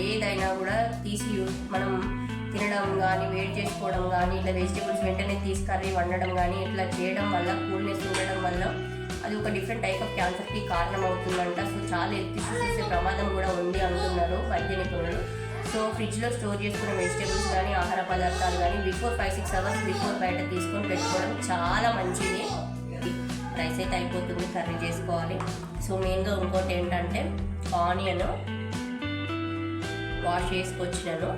ఏదైనా కూడా తీసి యూస్ మనం తినడం కానీ వేడి చేసుకోవడం కానీ ఇట్లా వెజిటేబుల్స్ వెంటనే తీసి కర్రీ వండడం కానీ ఇట్లా చేయడం వల్ల కూల్నెస్ ఉండడం వల్ల అది ఒక డిఫరెంట్ టైప్ ఆఫ్ క్యాన్సర్కి కారణం అవుతుందంట సో చాలా ఇష్యూస్ వచ్చే ప్రమాదం కూడా ఉంది అంటున్నారు వైద్య నిపుణులు సో ఫ్రిడ్జ్లో స్టోర్ చేసుకున్న వెజిటేబుల్స్ కానీ ఆహార పదార్థాలు కానీ before five six hours before బయట తీసుకొని పెట్టుకోవడం చాలా మంచిది. రైస్ అయితే అయిపోతుంది కర్రీ చేసుకోవాలి. సో మెయిన్గా ఇంకోటి ఏంటంటే ఆనియన్ వాష్ చేసుకొచ్చినాను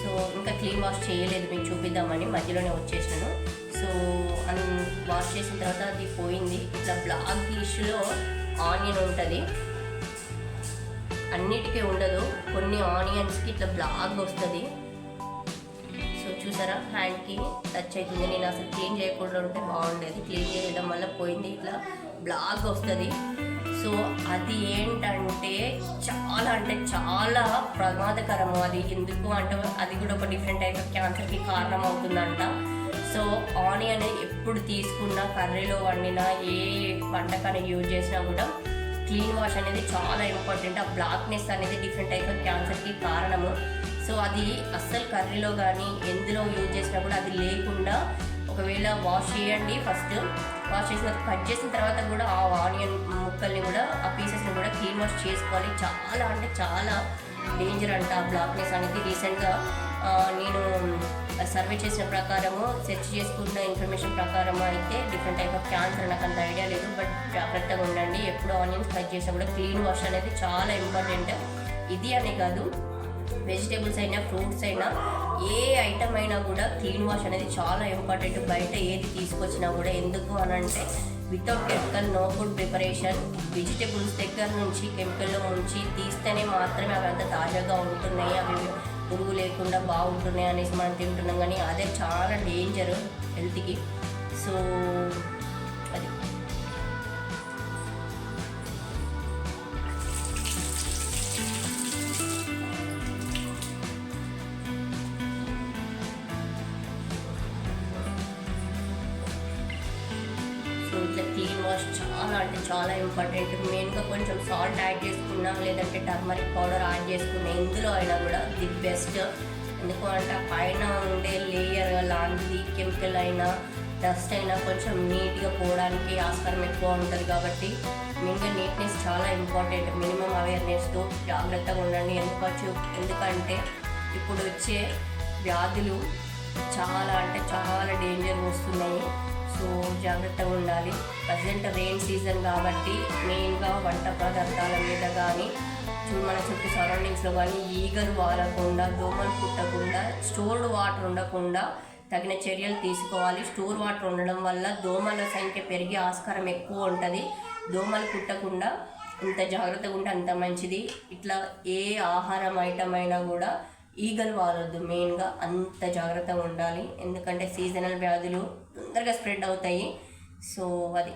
సో ఇంకా క్లీన్ వాష్ చేయలేదు మేము చూపిద్దామని మధ్యలోనే వచ్చేసినాను సో అన్ వాష్ చేసిన తర్వాత అది పోయింది. ఇట్లా బ్లాక్ డిష్లో ఆనియన్ ఉంటుంది. అన్నిటికీ ఉండదు. కొన్ని ఆనియన్స్కి ఇట్లా బ్లాక్ వస్తుంది. సో చూసారా? హ్యాండ్కి టచ్ అవుతుంది నేను అసలు క్లీన్ చేయకుండా ఉంటే బాగుండేది. క్లీన్ చేయడం వల్ల పోయింది. ఇట్లా బ్లాక్ వస్తుంది. సో అది ఏంటంటే చాలా అంటే చాలా ప్రమాదకరము అది. ఎందుకు అంటే అది కూడా ఒక డిఫరెంట్ టైప్ ఆఫ్ క్యాన్సర్కి కారణం అవుతుందంట సో ఆనియన్ ఎప్పుడు తీసుకున్నా కర్రీలో వండినా ఏ వంటకాన్ని యూజ్ చేసినా కూడా క్లీన్ వాష్ అనేది చాలా ఇంపార్టెంట్ ఆ బ్లాక్నెస్ అనేది డిఫరెంట్ టైప్ ఆఫ్ క్యాన్సర్కి కారణము. సో అది అస్సలు కర్రీలో కానీ ఎందులో యూజ్ చేసినా కూడా అది లేకుండా ఒకవేళ వాష్ చేయండి ఫస్ట్. వాష్ చేసిన కట్ చేసిన తర్వాత కూడా ఆ ఆనియన్ ముక్కల్ని కూడా ఆ పీసెస్ని కూడా క్లీన్ వాష్ చేసుకోవాలి. చాలా అంటే చాలా డేంజర్ అంట ఆ బ్లాక్నెస్ అనేది. రీసెంట్గా నేను సర్వే చేసిన ప్రకారము సెర్చ్ చేసుకున్న ఇన్ఫర్మేషన్ ప్రకారం అయితే డిఫరెంట్ టైప్ ఆఫ్ క్యాన్సర్ నాకు అంత ఐడియా లేదు. బట్ జాగ్రత్తగా ఉండండి. ఎప్పుడు ఆనియన్స్ కట్ చేసినా కూడా క్లీన్ వాష్ అనేది చాలా ఇంపార్టెంట్ ఇది అనే కాదు. వెజిటేబుల్స్ అయినా ఫ్రూట్స్ అయినా ఏ ఐటమ్ అయినా కూడా క్లీన్ వాష్ అనేది చాలా ఇంపార్టెంట్. బయట ఏది తీసుకొచ్చినా కూడా ఎందుకు అని అంటే without chemical no food preparation vegetables దగ్గర నుంచి కెమికల్లో ఉంచి తీస్తేనే మాత్రమే అవి అంత తాజాగా ఉంటున్నాయి. అవి పురుగు లేకుండా బాగుంటున్నాయి అనేసి మనం తింటున్నాం. కానీ అదే చాలా డేంజర్ హెల్త్కి సో ఇంపార్టెంట్ మెయిన్గా కొంచెం సాల్ట్ యాడ్ చేసుకున్నా లేదంటే టర్మరిక్ పౌడర్ యాడ్ చేసుకున్నా ఎందులో అయినా కూడా ది బెస్ట్. ఎందుకు అంటే పైన ఉండే లేయర్ లాంటిది కెమికల్ అయినా డస్ట్ అయినా కొంచెం నీట్గా పోవడానికి ఆస్కారం ఎక్కువ ఉంటుంది కాబట్టి మెయిన్గా నీట్నెస్ చాలా ఇంపార్టెంట్. మినిమం అవేర్నెస్తో జాగ్రత్తగా ఉండండి. ఎందుకు ఎందుకంటే ఇప్పుడు వచ్చే వ్యాధులు చాలా అంటే చాలా డేంజర్ వస్తున్నాయి. సో జాగ్రత్తగా ఉండాలి. ప్రజెంట్ రెయిన్ సీజన్ కాబట్టి మెయిన్గా వంట పదార్థాల మీద కానీ మన చుట్టూ సరౌండింగ్స్లో కానీ ఈగలు వాలకుండా దోమలు పుట్టకుండా స్టోర్డ్ వాటర్ ఉండకుండా తగిన చర్యలు తీసుకోవాలి. స్టోర్ వాటర్ ఉండడం వల్ల దోమల సంఖ్య పెరిగే ఆస్కారం ఎక్కువ ఉంటుంది. దోమలు పుట్టకుండా ఇంత జాగ్రత్తగా ఉంటే అంత మంచిది. ఇట్లా ఏ ఆహారం ఐటమ్ అయినా కూడా ఈగలు వాలొద్దు మెయిన్గా అంత జాగ్రత్తగా ఉండాలి. ఎందుకంటే సీజనల్ వ్యాధులు తొందరగా స్ప్రెడ్ అవుతాయి. సో అది.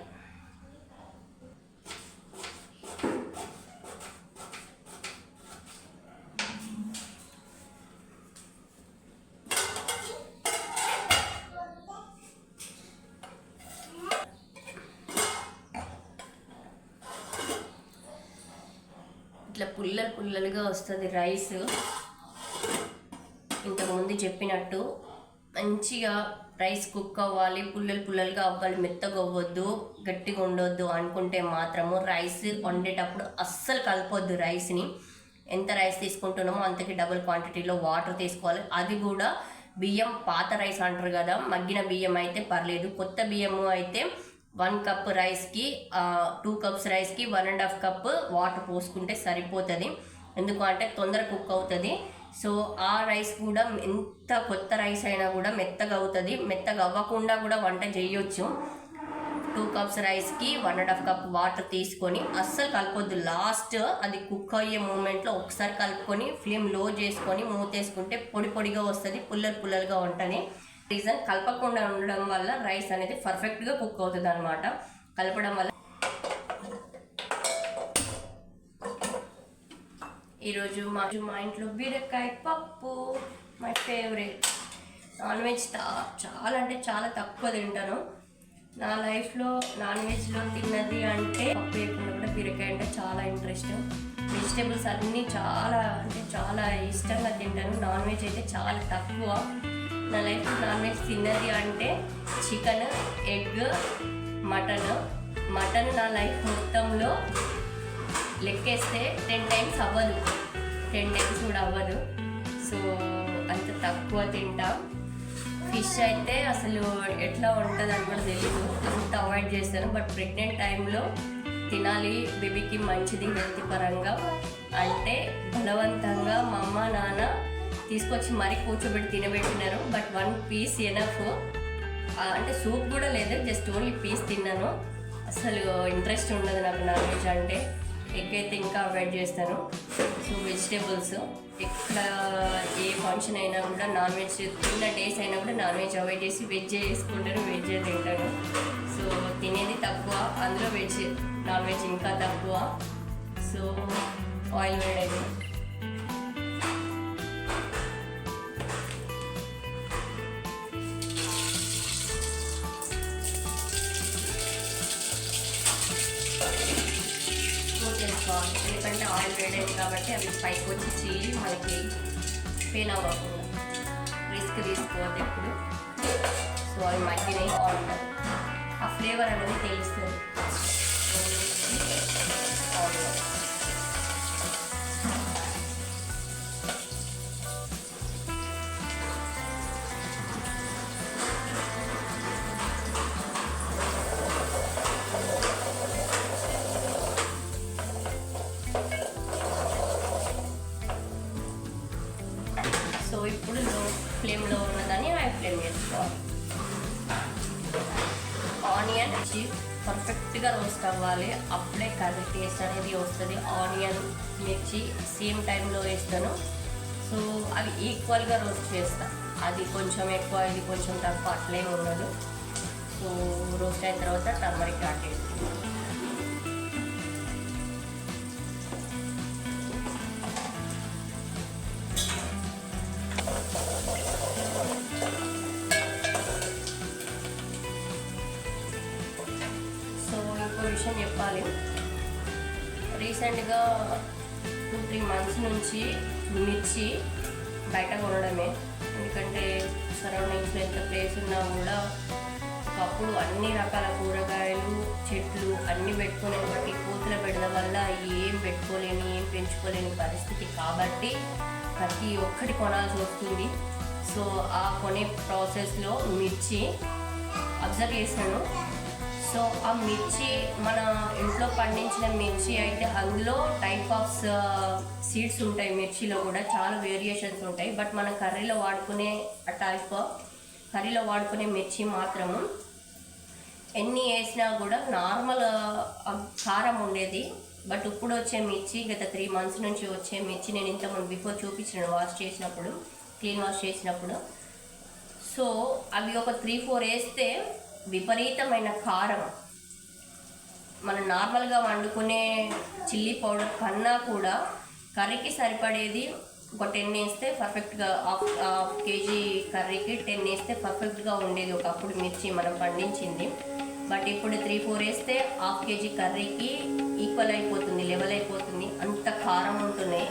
ఇట్లా పుల్లలు పుల్లలుగా వస్తుంది రైస్. ముందు చెప్పినట్టు. మంచిగా రైస్ కుక్ అవ్వాలి పుల్లలు పుల్లలుగా అవ్వాలి మెత్తగా అవ్వద్దు గట్టిగా ఉండొద్దు అనుకుంటే మాత్రము రైస్ వండేటప్పుడు అస్సలు కలపొద్దు రైస్ని. ఎంత రైస్ తీసుకుంటున్నామో అంతకి డబుల్ క్వాంటిటీలో వాటర్ తీసుకోవాలి. అది కూడా బియ్యం పాత రైస్ అంటారు కదా మగ్గిన బియ్యం అయితే పర్లేదు. కొత్త బియ్యము అయితే వన్ కప్ రైస్కి టూ కప్స్ రైస్కి one and half cup water పోసుకుంటే సరిపోతుంది. ఎందుకంటే తొందర కుక్ అవుతుంది. సో ఆ రైస్ కూడా ఎంత కొత్త రైస్ అయినా కూడా మెత్తగా అవుతుంది. మెత్తగా అవ్వకుండా కూడా వంట చేయొచ్చు. టూ కప్స్ రైస్కి one and half cup water తీసుకొని అస్సలు కలపొద్దు. లాస్ట్ అది కుక్ అయ్యే మూమెంట్లో ఒకసారి కలుపుకొని ఫ్లేమ్లో చేసుకొని మూతేసుకుంటే పొడి పొడిగా వస్తుంది. పుల్లలు పుల్లలుగా ఉంటుంది. రీజన్ కలపకుండా ఉండడం వల్ల రైస్ అనేది పర్ఫెక్ట్గా కుక్ అవుతుంది అనమాట కలపడం వల్ల ఈరోజు మా మా ఇంట్లో బీరకాయ పప్పు మై ఫేవరెట్ నాన్ వెజ్ చాలా అంటే చాలా తక్కువ తింటాను. నా లైఫ్లో నాన్ వెజ్లో తిన్నది అంటే పప్పు వేయకుండా కూడా బీరకాయ అంటే చాలా ఇంట్రెస్ట్ వెజిటేబుల్స్ అన్నీ చాలా అంటే చాలా ఇష్టంగా తింటాను. నాన్ వెజ్ అయితే చాలా తక్కువ. నా లైఫ్ నాన్ వెజ్ తిన్నది అంటే చికెన్ ఎగ్ మటన్ మటన్ నా లైఫ్ మొత్తంలో లెక్కేస్తే టెన్ టైమ్స్ అవ్వదు. టెన్ టైమ్స్ కూడా అవ్వదు. సో అంత తక్కువ తింటాం. ఫిష్ అయితే అసలు ఎట్లా ఉంటుంది అని కూడా తెలియదు అంత అవాయిడ్ చేస్తాను బట్ ప్రెగ్నెంట్ టైంలో తినాలి. బేబీకి మంచిది హెల్త్ పరంగా. అంటే బలవంతంగా మా అమ్మ నాన్న తీసుకొచ్చి మరీ కూర్చోబెట్టి తినబెట్టినారు. బట్ వన్ పీస్ ఎనఫ్ అంటే సూప్ కూడా లేదు. జస్ట్ ఓన్లీ పీస్ తిన్నాను. అసలు ఇంట్రెస్ట్ ఉండదు నాకు నాన్ వెజ్ అంటే. ఎగ్ అయితే ఇంకా అవాయిడ్ చేస్తాను. సో వెజిటేబుల్స్ ఎక్కడ ఏ ఫంక్షన్ అయినా కూడా నాన్ వెజ్ తిన్న డేస్ అయినా కూడా నాన్ వెజ్ అవాయిడ్ చేసి వెజ్ చేసుకుంటాను వెజ్ తింటాను సో తినేది తక్కువ అందులో వెజ్ నాన్ వెజ్ ఇంకా తక్కువ. సో ఆయిల్ వేడైంది లేవు కాబట్టి అవి పైకి వచ్చి చీలి మనకి పెయిన్ అవ్వకుండా. రిస్క్ తీసుకోవద్దు ఎప్పుడు. సో అవి మగ్గినవి బాగుంటుంది ఆ ఫ్లేవర్ అనేది తెలుస్తుంది. అవ్వాలి అప్పుడే కర్రీ టేస్ట్ అనేది వస్తుంది. ఆనియన్ మిర్చి సేమ్ టైంలో వేస్తాను. సో అవి ఈక్వల్గా రోస్ట్ చేస్తా. అది కొంచెం ఎక్కువ ఇది కొంచెం తక్కువ అట్లే ఉండదు. సో రోస్ట్ అయిన తర్వాత టర్మరిక్ ఆటేస్తాను విషయం చెప్పాలి. రీసెంట్గా టూ త్రీ మంత్స్ నుంచి మిర్చి బయట కొనడమే. ఎందుకంటే సరౌండింగ్స్లో ఎంత ప్లేస్ ఉన్నా కూడా ఒకప్పుడు అన్ని రకాల కూరగాయలు చెట్లు అన్నీ పెట్టుకునే బట్టి కూతుల పెట్టడం వల్ల ఏం పెట్టుకోలేని ఏం పెంచుకోలేని పరిస్థితి కాబట్టి ప్రతి ఒక్కటి కొనాల్సి వస్తుంది. సో ఆ కొనే ప్రాసెస్లో మిర్చి అబ్జర్వ్ చేశాను. సో ఆ మిర్చి మన ఇంట్లో పండించిన మిర్చి అయితే అందులో టైప్ ఆఫ్ సీడ్స్ ఉంటాయి. మిర్చిలో కూడా చాలా వేరియేషన్స్ ఉంటాయి. బట్ మన కర్రీలో వాడుకునే ఆ టైప్ కర్రీలో వాడుకునే మిర్చి మాత్రము ఎన్ని వేసినా కూడా నార్మల్ కారం ఉండేది. బట్ ఇప్పుడు వచ్చే మిర్చి గత త్రీ మంత్స్ నుంచి వచ్చే మిర్చి నేను ఇంతకుముందు బిఫోర్ చూపించాను వాష్ చేసినప్పుడు క్లీన్ వాష్ చేసినప్పుడు. సో అవి ఒక త్రీ ఫోర్ వేస్తే విపరీతమైన కారం. మనం నార్మల్గా వండుకునే చిల్లీ పౌడర్ కన్నా కూడా కర్రీకి సరిపడేది ఒక టెన్ వేస్తే పర్ఫెక్ట్గా హాఫ్ హాఫ్ కేజీ కర్రీకి టెన్ వేస్తే పర్ఫెక్ట్గా ఉండేది ఒకప్పుడు మిర్చి మనం పండించింది. బట్ ఇప్పుడు త్రీ ఫోర్ వేస్తే హాఫ్ కేజీ కర్రీకి ఈక్వల్ అయిపోతుంది లెవెల్ అయిపోతుంది. అంత కారం ఉంటున్నాయి.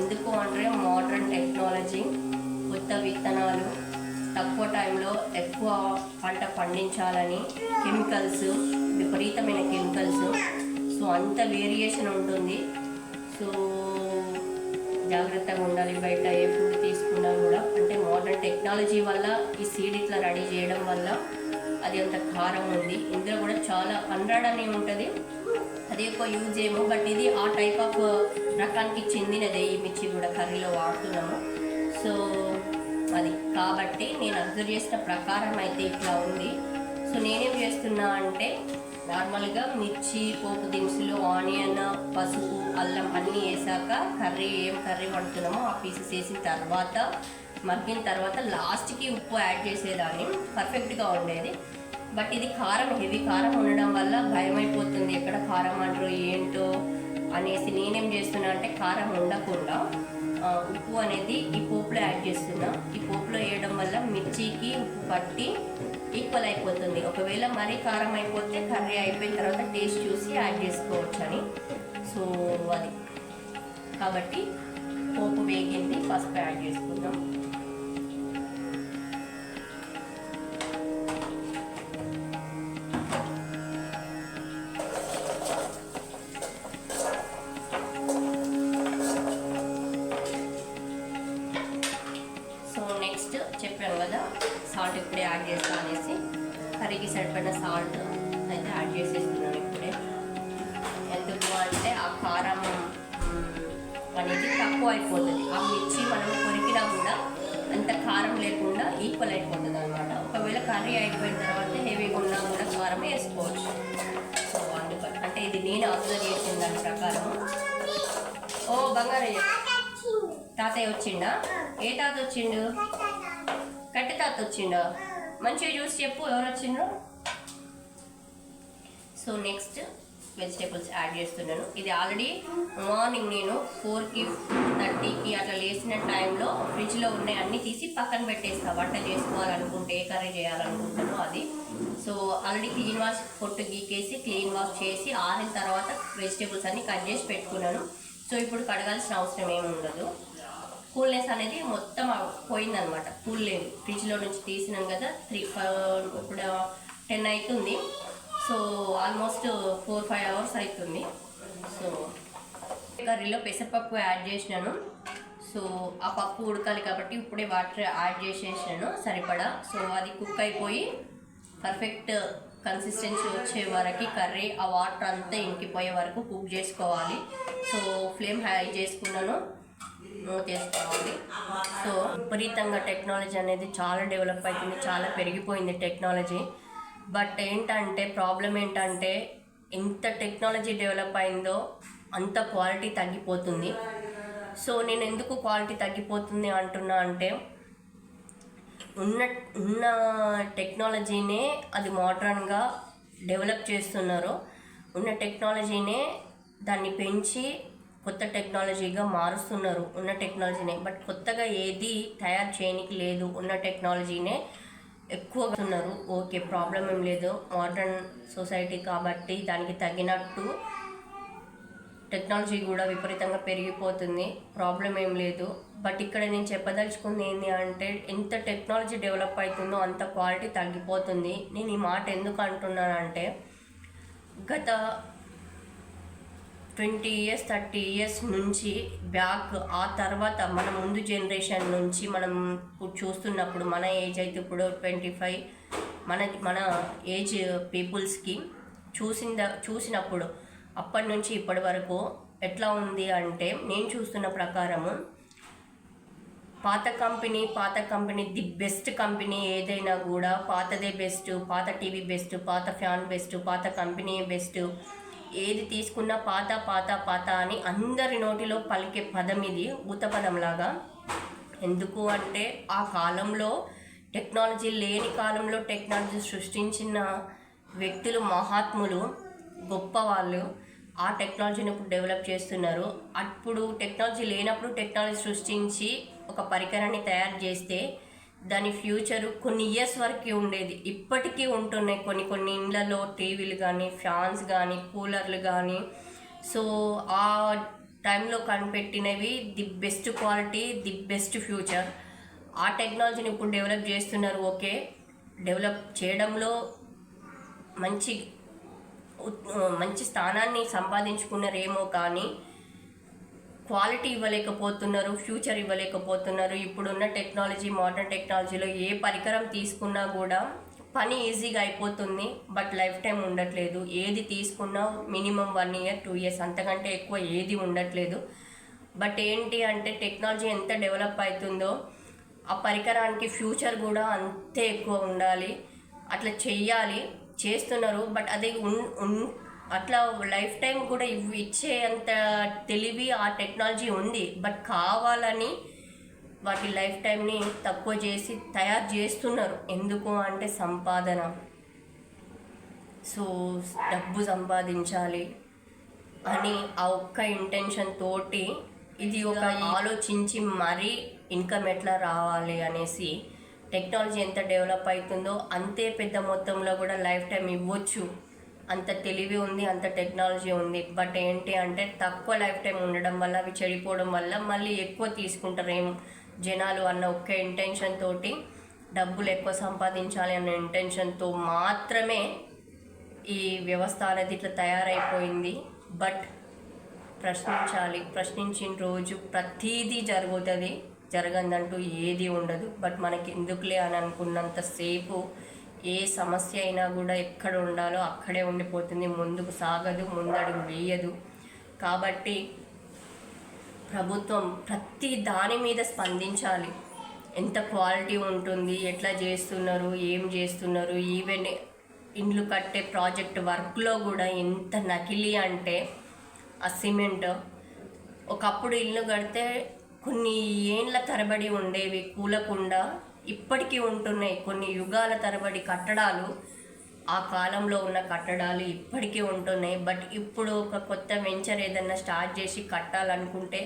ఎందుకు అంటే మోడర్న్ టెక్నాలజీ కొత్త విత్తనాలు తక్కువ టైంలో ఎక్కువ పంట పండించాలని కెమికల్స్ విపరీతమైన కెమికల్స్ సో అంత వేరియేషన్ ఉంటుంది. సో జాగ్రత్తగా ఉండాలి బయట ఏ ఫుడ్ తీసుకున్నా కూడా. అంటే మోడర్న్ టెక్నాలజీ వల్ల ఈ సీడ్ ఇట్లా రెడీ చేయడం వల్ల అది అంత కారం ఉంది. ఇందులో కూడా చాలా హండ్రెడ్ అని ఉంటుంది. అది ఎక్కువ యూజ్ చేయము. బట్ ఇది ఆ టైప్ ఆఫ్ రకానికి చెందినదే ఈ మిర్చి కూడా. కర్రీలో వాడుతున్నాము. సో అది. కాబట్టి నేను అబ్జర్వ్ చేసిన ప్రకారం అయితే ఇట్లా ఉంది. సో నేనేం చేస్తున్నా అంటే నార్మల్గా మిర్చి పోపు దినుసులు ఆనియన్ పసుపు అల్లం అన్నీ వేసాక కర్రీ ఏం కర్రీ వండుతున్నామో ఆ పీసెస్ వేసిన తర్వాత మగ్గిన తర్వాత లాస్ట్కి ఉప్పు యాడ్ చేసేదాన్ని. పర్ఫెక్ట్గా ఉండేది. బట్ ఇది కారం హెవీ కారం ఉండడం వల్ల భయం అయిపోతుంది ఎక్కడ కారం అంటారు ఏంటో అనేసి నేనేం చేస్తున్నా అంటే కారం ఉండకుండా ఉప్పు అనేది ఈ పోపులో యాడ్ చేస్తున్నాం. ఈ పోపులో వేయడం వల్ల మిర్చికి ఉప్పు పట్టి ఈక్వల్ అయిపోతుంది. ఒకవేళ మరీ కారం అయిపోతే కర్రీ అయిపోయిన తర్వాత టేస్ట్ చూసి యాడ్ చేసుకోవచ్చు అని సో అది. కాబట్టి పోపు వేగింది పసుపు యాడ్ చేసుకుందాం. అంటే ఇది నేను అబ్జర్వ్ చేసిన దాని ప్రకారం. ఓ బంగారయ్య. తాతయ్య వచ్చిండా? ఏ తాత వచ్చిండు? కట్టె తాత వచ్చిండా? మంచిగా చూసి చెప్పు ఎవరు వచ్చిండ్రు? సో నెక్స్ట్ వెజిటేబుల్స్ యాడ్ చేస్తున్నాను. ఇది ఆల్రెడీ మార్నింగ్ నేను ఫోర్కి థర్టీకి అట్లా లేచిన టైంలో ఫ్రిడ్జ్లో ఉన్నాయి అన్నీ తీసి పక్కన పెట్టేస్తా. వంట చేసుకోవాలనుకుంటే ఏ కర్రీ చేయాలనుకుంటానో అది. సో ఆల్రెడీ క్లీన్ వాష్ పొట్టు గీకేసి క్లీన్ వాష్ చేసి ఆరిన తర్వాత వెజిటేబుల్స్ అన్ని కట్ చేసి పెట్టుకున్నాను. సో ఇప్పుడు కడగాల్సిన అవసరం ఏమి ఉండదు. కూల్నెస్ అనేది మొత్తం పోయిందనమాట కూల్ లేదు. ఫ్రిడ్జ్లో నుంచి తీసినాం కదా త్రీ ఇప్పుడు టెన్ అవుతుంది so almost four five hours అవుతుంది సో కర్రీలో పెసరపప్పు యాడ్ చేసినాను. సో ఆ పప్పు ఉడకాలి కాబట్టి ఇప్పుడే వాటర్ యాడ్ చేసేసాను సరిపడా. సో అది కుక్ అయిపోయి పర్ఫెక్ట్ కన్సిస్టెన్సీ వచ్చే వరకు కర్రీ ఆ వాటర్ అంతా ఇంకిపోయే వరకు కుక్ చేసుకోవాలి. సో ఫ్లేమ్ హై చేసుకున్నాను. మూత చేసుకోవాలి సో విపరీతంగా టెక్నాలజీ అనేది చాలా డెవలప్ అవుతుంది చాలా పెరిగిపోయింది టెక్నాలజీ. బట్ ఏంటంటే ప్రాబ్లం ఏంటంటే ఎంత టెక్నాలజీ డెవలప్ అయిందో అంత క్వాలిటీ తగ్గిపోతుంది. సో నేను ఎందుకు క్వాలిటీ తగ్గిపోతుంది అంటున్నా అంటే ఉన్న ఉన్న టెక్నాలజీనే అది మోడ్రన్గా డెవలప్ చేస్తున్నారు. ఉన్న టెక్నాలజీనే దాన్ని పెంచి కొత్త టెక్నాలజీగా మారుస్తున్నారు ఉన్న టెక్నాలజీనే బట్ కొత్తగా ఏది తయారు చేయనికి లేదు ఉన్న టెక్నాలజీనే ఎక్కువగా ఉన్నారు ఓకే ప్రాబ్లం ఏం లేదు. మోడర్న్ సొసైటీ కాబట్టి దానికి తగినట్టు టెక్నాలజీ కూడా విపరీతంగా పెరిగిపోతుంది. ప్రాబ్లం ఏం లేదు. బట్ ఇక్కడ నేను చెప్పదలుచుకుంది ఏంటి అంటే ఎంత టెక్నాలజీ డెవలప్ అవుతుందో అంత క్వాలిటీ తగ్గిపోతుంది. నేను ఈ మాట ఎందుకు అంటున్నానంటే గత ట్వంటీ ఇయర్స్ థర్టీ ఇయర్స్ నుంచి బ్యాక్ ఆ తర్వాత మన ముందు జనరేషన్ నుంచి మనం ఇప్పుడు చూస్తున్నప్పుడు మన ఏజ్ అయితే ఇప్పుడు ట్వంటీ ఫైవ్ మన మన ఏజ్ పీపుల్స్కి చూసిన చూసినప్పుడు అప్పటి నుంచి ఇప్పటి వరకు ఎట్లా ఉంది అంటే నేను చూస్తున్న ప్రకారము పాత కంపెనీ పాత కంపెనీ ది బెస్ట్ కంపెనీ ఏదైనా కూడా పాతదే బెస్ట్ పాత టీవీ బెస్ట్ పాత ఫ్యాన్ బెస్ట్ పాత కంపెనీ బెస్ట్ ఏది తీసుకున్నా పాత పాత పాత అని అందరి నోటిలో పలికే పదం ఇది ఊత పదంలాగా ఎందుకు అంటే ఆ కాలంలో టెక్నాలజీ లేని కాలంలో టెక్నాలజీ సృష్టించిన వ్యక్తులు మహాత్ములు గొప్పవాళ్ళు ఆ టెక్నాలజీని ఇప్పుడు డెవలప్ చేస్తున్నారు. అప్పుడు టెక్నాలజీ లేనప్పుడు టెక్నాలజీ సృష్టించి ఒక పరికరాన్ని తయారు చేస్తే దాని ఫ్యూచర్ కొన్ని ఇయర్స్ వరకు ఉండేది. ఇప్పటికీ ఉంటున్నాయి కొన్ని కొన్ని ఇండ్లలో టీవీలు కానీ ఫ్యాన్స్ కానీ కూలర్లు కానీ సో ఆ టైంలో కనిపెట్టినవి the best quality the best future. ఆ టెక్నాలజీని ఇప్పుడు డెవలప్ చేస్తున్నారు. ఓకే. డెవలప్ చేయడంలో మంచి మంచి స్థానాన్ని సంపాదించుకున్నారేమో కానీ క్వాలిటీ ఇవ్వలేకపోతున్నారు ఫ్యూచర్ ఇవ్వలేకపోతున్నారు. ఇప్పుడున్న టెక్నాలజీ మోడర్న్ టెక్నాలజీలో ఏ పరికరం తీసుకున్నా కూడా పని ఈజీగా అయిపోతుంది బట్ లైఫ్ టైం ఉండట్లేదు. ఏది తీసుకున్నా minimum one year two years అంతకంటే ఎక్కువ ఏది ఉండట్లేదు. బట్ ఏంటి అంటే టెక్నాలజీ ఎంత డెవలప్ అవుతుందో ఆ పరికరానికి ఫ్యూచర్ కూడా అంతే ఎక్కువ ఉండాలి. అట్లా చెయ్యాలి. చేస్తున్నారు బట్ అది అట్లా లైఫ్ టైం కూడా ఇవ్ ఇచ్చే అంత తెలివి ఆ టెక్నాలజీ ఉంది. బట్ కావాలని వాటి లైఫ్ టైంని తక్కువ చేసి తయారు చేస్తున్నారు. ఎందుకు అంటే సంపాదన. సో డబ్బు సంపాదించాలి అని ఆ ఒక్క ఇంటెన్షన్ తోటి ఇది ఒక ఆలోచించి మరీ ఇన్కమ్ ఎట్లా రావాలి అనేసి టెక్నాలజీ ఎంత డెవలప్ అవుతుందో అంతే పెద్ద మొత్తంలో కూడా లైఫ్ టైం ఇవ్వచ్చు. అంత తెలివి ఉంది అంత టెక్నాలజీ ఉంది. బట్ ఏంటి అంటే తక్కువ లైఫ్ టైం ఉండడం వల్ల అవి చెడిపోవడం వల్ల మళ్ళీ ఎక్కువ తీసుకుంటారు ఏం జనాలు అన్న ఒక్క ఇంటెన్షన్ తోటి డబ్బులు ఎక్కువ సంపాదించాలి అన్న ఇంటెన్షన్తో మాత్రమే ఈ వ్యవస్థ అనేది ఇట్లా తయారైపోయింది. బట్ ప్రశ్నించాలి. ప్రశ్నించిన రోజు ప్రతీదీ జరుగుతుంది. జరగదంటూ ఏది ఉండదు. బట్ మనకి ఎందుకులే అని అనుకున్నంతసేపు ఏ సమస్య అయినా కూడా ఎక్కడ ఉండాలో అక్కడే ఉండిపోతుంది. ముందుకు సాగదు ముందడుగు వేయదు. కాబట్టి ప్రభుత్వం ప్రతి దాని మీద స్పందించాలి. ఎంత క్వాలిటీ ఉంటుంది ఎట్లా చేస్తున్నారు ఏం చేస్తున్నారు ఈవెన్ ఇండ్లు కట్టే ప్రాజెక్ట్ వర్క్లో కూడా ఎంత నకిలీ అంటే ఆ సిమెంట్. ఒకప్పుడు ఇల్లు కడితే కొన్ని ఏండ్ల తరబడి ఉండేవి కూలకుండా ఇప్పటికీ ఉంటున్నాయి. కొన్ని యుగాల తరబడి కట్టడాలు ఆ కాలంలో ఉన్న కట్టడాలు ఇప్పటికీ ఉంటున్నాయి. బట్ ఇప్పుడు ఒక కొత్త వెంచర్ ఏదన్నా స్టార్ట్ చేసి కట్టాలనుకుంటే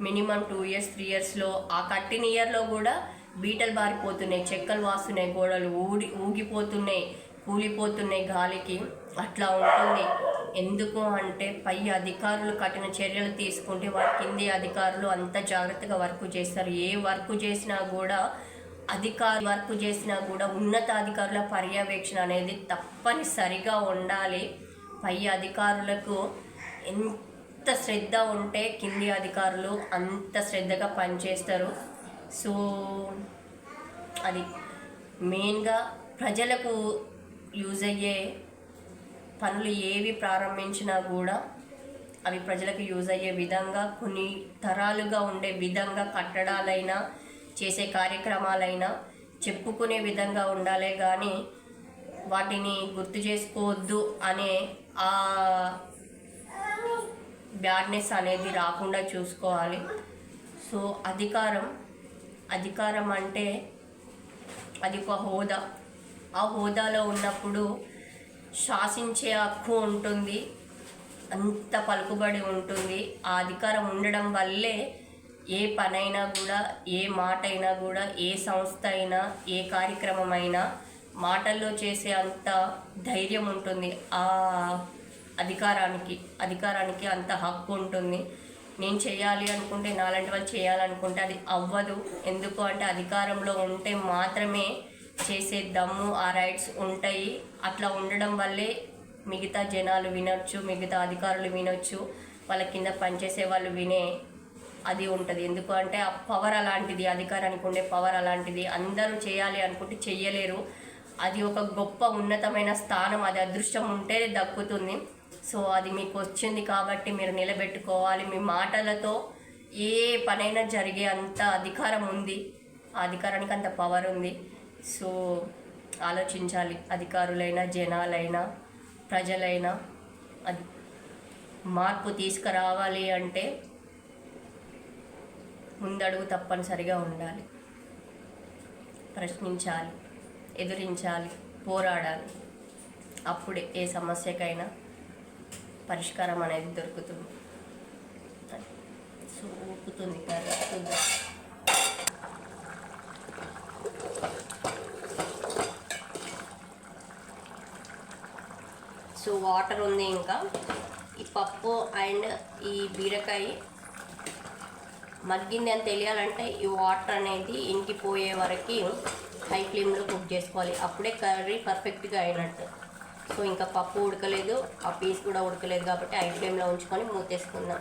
మినిమం టూ ఇయర్స్ త్రీ ఇయర్స్లో ఆ కట్టిన ఇయర్లో కూడా బీటలు బారిపోతున్నాయి. చెక్కలు వాస్తున్నాయి గోడలు ఊడి ఊగిపోతున్నాయి కూలిపోతున్నాయి గాలికి. అట్లా ఉంటుంది. ఎందుకు అంటే పై అధికారులు కఠిన చర్యలు తీసుకుంటే వారి కింది అధికారులు అంత జాగ్రత్తగా వర్క్ చేస్తారు. ఏ వర్క్ చేసినా కూడా అధికారు వర్క్ చేసినా కూడా ఉన్నతాధికారుల పర్యవేక్షణ అనేది తప్పనిసరిగా ఉండాలి. పై అధికారులకు ఎంత శ్రద్ధ ఉంటే కింది అధికారులు అంత శ్రద్ధగా పనిచేస్తారు. సో అది మెయిన్గా ప్రజలకు యూజ్ అయ్యే పనులు ఏవి ప్రారంభించినా కూడా అవి ప్రజలకు యూజ్ అయ్యే విధంగా కొన్ని తరాలుగా ఉండే విధంగా కట్టడాలైనా చేసే కార్యక్రమాలైనా చెప్పుకునే విధంగా ఉండాలే కానీ వాటిని గుర్తు చేసుకోవద్దు అనే ఆ బ్యాడ్నెస్ అనేది రాకుండా చూసుకోవాలి. సో అధికారం అధికారం అంటే అది ఒక హోదా. ఆ హోదాలో ఉన్నప్పుడు శాసించే హక్కు ఉంటుంది. అంత పలుకుబడి ఉంటుంది. ఆ అధికారం ఉండడం వల్లే ఏ పనైనా కూడా ఏ మాట అయినా కూడా ఏ సంస్థ అయినా ఏ కార్యక్రమం అయినా మాటల్లో చేసే అంత ధైర్యం ఉంటుంది. ఆ అధికారానికి అధికారానికి అంత హక్కు ఉంటుంది. నేను చేయాలి అనుకుంటే నాలాంటి వాళ్ళు చేయాలనుకుంటే అది అవ్వదు. ఎందుకు అంటే అధికారంలో ఉంటే మాత్రమే చేసే దమ్ము ఆ రైట్స్ ఉంటాయి. అట్లా ఉండడం వల్లే మిగతా జనాలు వినొచ్చు మిగతా అధికారులు వినొచ్చు వాళ్ళ కింద పనిచేసే వాళ్ళు వినే అది ఉంటుంది. ఎందుకంటే ఆ పవర్ అలాంటిది అధికారానికి ఉండే పవర్ అలాంటిది అందరూ చేయాలి అనుకుంటే చెయ్యలేరు. అది ఒక గొప్ప ఉన్నతమైన స్థానం అది అదృష్టం ఉంటే దక్కుతుంది. సో అది మీకు వచ్చింది కాబట్టి మీరు నిలబెట్టుకోవాలి. మీ మాటలతో ఏ పనైనా జరిగే అంత అధికారం ఉంది. ఆ అధికారానికి అంత పవర్ ఉంది. సో ఆలోచించాలి. అధికారులైనా జనాలైనా ప్రజలైనా అది మార్పు తీసుకురావాలి అంటే ముందడుగు తప్పనిసరిగా ఉండాలి. ప్రశ్నించాలి ఎదిరించాలి పోరాడాలి. అప్పుడే ఏ సమస్యకైనా పరిష్కారం అనేది దొరుకుతుంది. సో ఊపుతుంది కదా చూద్దాం సో వాటర్ ఉంది ఇంకా. ఈ పప్పు అండ్ ఈ బీరకాయ. మగ్గింది అని తెలియాలంటే ఈ వాటర్ అనేది ఇంకిపోయే వరకు హై ఫ్లేమ్లో కుక్ చేసుకోవాలి. అప్పుడే కర్రీ పర్ఫెక్ట్గా అయినట్టు. సో ఇంకా పప్పు ఉడకలేదు. ఆ పీస్ కూడా ఉడకలేదు కాబట్టి హై ఫ్లేమ్లో ఉంచుకొని మూతేసుకుందాం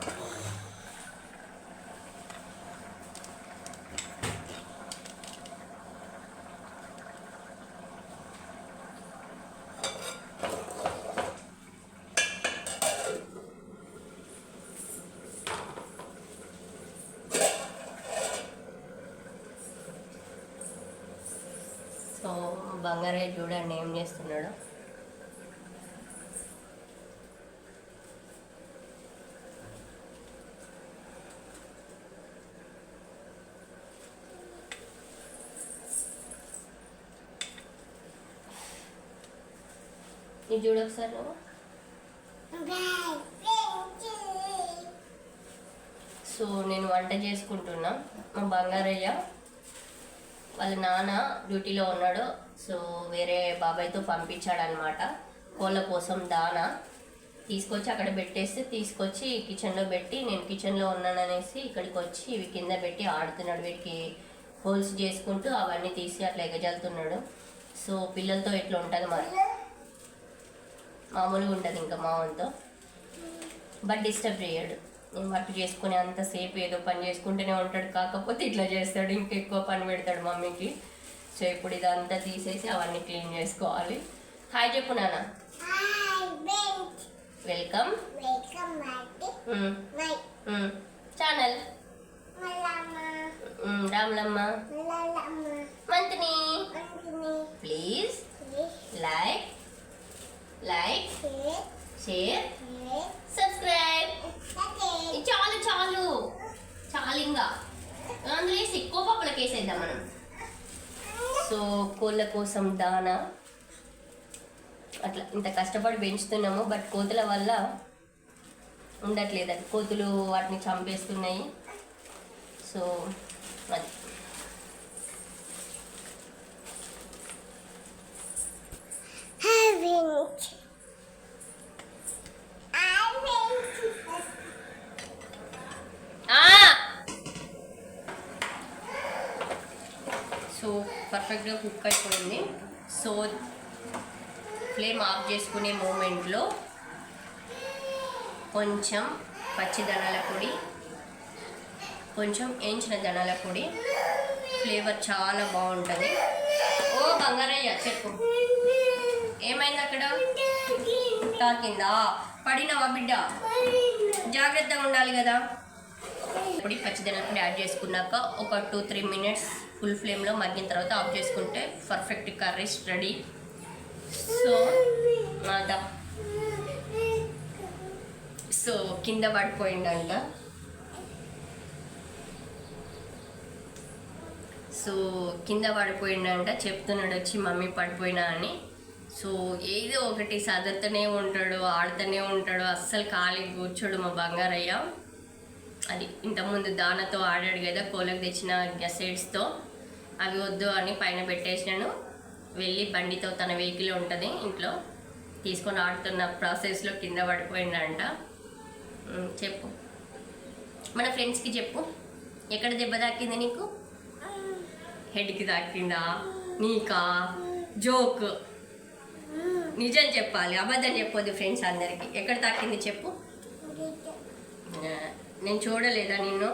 సో బంగారయ్య చూడండి ఏం చేస్తున్నాడు ఇది చూడు ఒకసారి నువ్వు సో నేను వంట చేసుకుంటున్నా. మా బంగారయ్య వాళ్ళ నాన్న డ్యూటీలో ఉన్నాడు. సో వేరే బాబాయ్తో పంపించాడనమాట కోళ్ళ కోసం దానా. తీసుకొచ్చి అక్కడ పెట్టేస్తే తీసుకొచ్చి కిచెన్లో పెట్టి నేను కిచెన్లో ఉన్నాననేసి ఇక్కడికి వచ్చి ఇవి కింద పెట్టి ఆడుతున్నాడు. వీటికి హోల్స్ చేసుకుంటూ అవన్నీ తీసి అట్లా ఎగజల్తున్నాడు. సో పిల్లలతో ఇట్లా ఉంటుంది మరి? మామూలుగా ఉంటుంది ఇంకా మామూలుతో బట్ డిస్టర్బ్ చేయడు. నేను వర్క్ చేసుకునే అంతసేపు ఏదో పని చేసుకుంటూనే ఉంటాడు. కాకపోతే ఇట్లా చేస్తాడు. ఇంకెక్కువ పని పెడతాడు మమ్మీకి. సో ఇప్పుడు ఇదంతా తీసేసి అవన్నీ క్లీన్ చేసుకోవాలి. హాయ్ చెప్పు నాన్న. Bench. Welcome. Channel. Ramulamma. మంత్ని. Please. Like. Like share subscribe. చాలు చాలు చాలు. ఇంకా అందులో వేసి ఎక్కువ పప్పులకి వేసేద్దాం మనం. సో కోళ్ళ కోసం దానా. అట్లా ఇంత కష్టపడి పెంచుతున్నాము బట్ కోతుల వల్ల ఉండట్లేదు అది కోతులు వాటిని చంపేస్తున్నాయి. సో అది. Haven't. సో పర్ఫెక్ట్గా కుక్ అయిపోయింది. సో ఫ్లేమ్ ఆఫ్ చేసుకునే మూమెంట్లో కొంచెం పచ్చి ధనాల పొడి కొంచెం వేయించిన ధనాల పొడి. ఫ్లేవర్ చాలా బాగుంటుంది. ఓ బంగారయ్య చెప్పు. ఏమైంది అక్కడ? తాకిందా పడినావా బిడ్డ? జాగ్రత్తగా ఉండాలి కదా. పొడి పచ్చిదనం యాడ్ చేసుకున్నాక ఒక టూ త్రీ మినిట్స్ ఫుల్ ఫ్లేమ్లో మగ్గిన తర్వాత ఆఫ్ చేసుకుంటే పర్ఫెక్ట్ కర్రీస్ రెడీ. సో అదా సో కింద పడిపోయిందంట. సో కింద పడిపోయిండంట చెప్తున్నాడు వచ్చి మమ్మీ పడిపోయినా అని. సో ఏదో ఒకటి సదురుతూనే ఉంటాడు ఆడుతూనే ఉంటాడు అస్సలు ఖాళీ కూర్చోడు మా బంగారయ్య. అది ఇంతకుముందు దానతో ఆడాడు కదా కోలకు తెచ్చిన గసెట్స్తో. అవి వద్దు అని పైన పెట్టేసినాను. వెళ్ళి బండితో తన వెహికల్ ఉంటుంది ఇంట్లో. తీసుకొని ఆడుతున్న ప్రాసెస్లో కింద పడిపోయిందంట. చెప్పు. మన ఫ్రెండ్స్కి చెప్పు. ఎక్కడ దెబ్బ తాకింది నీకు? హెడ్కి తాకిందా? నీకా? జోక్. నిజం చెప్పాలి అబద్ధం చెప్పొద్దు ఫ్రెండ్స్ అందరికి. ఎక్కడ తాకింది చెప్పు? నేను చూడలేదా నిన్ను?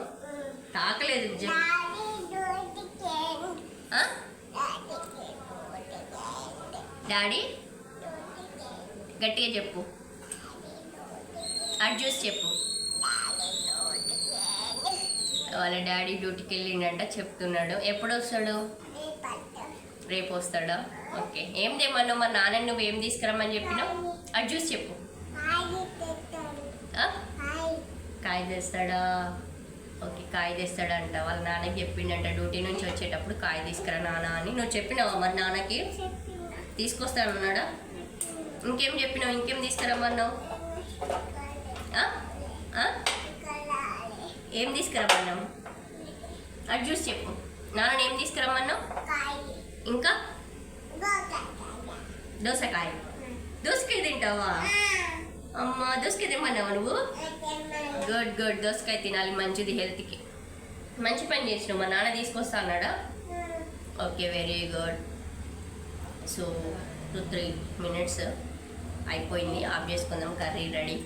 తాకలేదు డాడీ? గట్టిగా చెప్పు. అటు చూసి చెప్పు. వాళ్ళ డాడీ డ్యూటీకి వెళ్ళిండంట చెప్తున్నాడు. ఎప్పుడు వస్తాడు రేపు వస్తాడా? ఓకే. ఏం తెమ్మన్నావు మా నాన్న నువ్వు ఏం తీసుకురమ్మని చెప్పినావు? అది చూసి చెప్పు. కాయ తెస్తాడా? ఓకే కాయ తెస్తాడంట. వాళ్ళ నాన్నకి చెప్పిండంట. డ్యూటీ నుంచి వచ్చేటప్పుడు కాయ తీసుకురా నాన్న అని. నువ్వు చెప్పినావా మరి నాన్నకి? తీసుకొస్తానన్నాడా ఇంకేం చెప్పినావు? ఇంకేం తీసుకురమ్మన్నావు? ఏం తీసుకురమ్మన్నావు? అది చూసి చెప్పు. నాన్న ఏం తీసుకురమ్మన్నావు? ఇంకా? దోసకాయ. దోసకాయ. తింటావా? అమ్మ దోసకాయ తిమ్మన్నావా నువ్వు? Good good. దోసకాయ తినాలి మంచిది హెల్త్కి. మంచి పని చేసినావు మా నాన్న తీసుకొస్తా అన్నాడా? Okay very good. So two three minutes అయిపోయింది. ఆఫ్ చేసుకుందాం కర్రీ రెడీ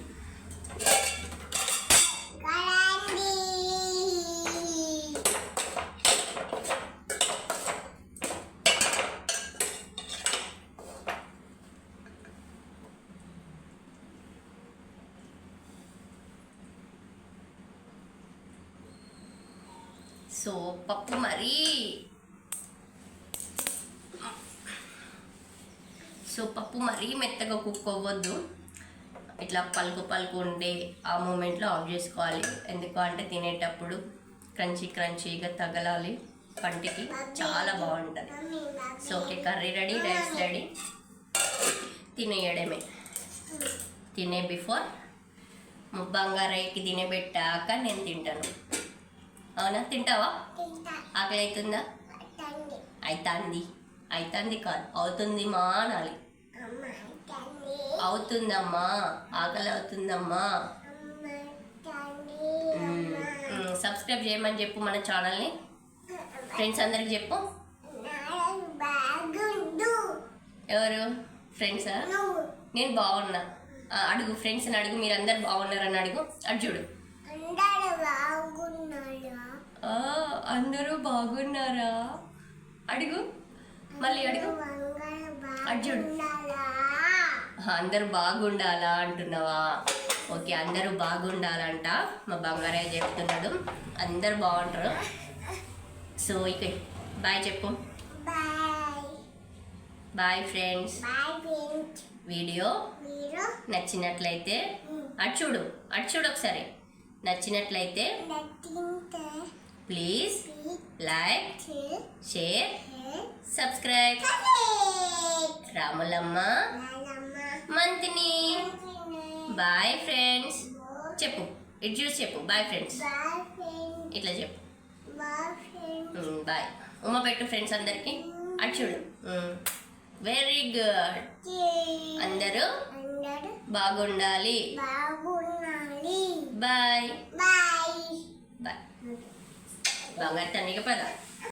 సో పప్పు మరీ సో పప్పు మరీ మెత్తగా కుక్ అవ్వద్దు. ఇట్లా పలుకు పలుకు ఉండే ఆ మూమెంట్లో ఆఫ్ చేసుకోవాలి. ఎందుకు అంటే తినేటప్పుడు క్రంచీ క్రంచీగా తగలాలి. పంటికి చాలా బాగుంటుంది. So okay curry ready rice ready. తినేయడమే. తినే బిఫోర్ బంగారయ్యకి తినబెట్టాక నేను తింటాను. అవునా? తింటావా? ఆకలి అవుతుందా అవుతుంది అవుతుంది కాదు. అవుతుంది మా అనాలి అవుతుందమ్మా ఆకలి అవుతుందమ్మా. సబ్స్క్రైబ్ చేయమని చెప్పు మన ఛానల్ని. ఫ్రెండ్స్ అందరికి చెప్పు. ఎవరు? ఫ్రెండ్సా? నేను బాగున్నా. అడుగు ఫ్రెండ్స్ని అడుగు మీరు అందరు బాగున్నారని అడుగు. అడు చూడు. అందరూ బాగున్నారా? అడుగు. మళ్ళీ అడుగు. ఆ, అందరూ బాగుండాలా అంటున్నావా? ఓకే అందరూ బాగుండాలంట మా బంగారయ్య చెప్తున్నాడు. అందరు బాగుంటారు. సో ఇక బాయ్ చెప్పు. Bye friends. వీడియో నచ్చినట్లయితే అటు చూడు అటు చూడు ఒకసారి. నచ్చినట్లయితే please like share subscribe Ramulamma Manthani. Bye friends చెప్పు. ఇటు చూసి చెప్పు బాయ్ ఫ్రెండ్స్ ఇట్లా చెప్పు. బాయ్ బాయ్ ఉమ్మ పెట్టు ఫ్రెండ్స్ అందరికి. అటు చూడు. వెరీ గుడ్ అందరూ బాగుండాలి. Bye bye bye Banggaikan.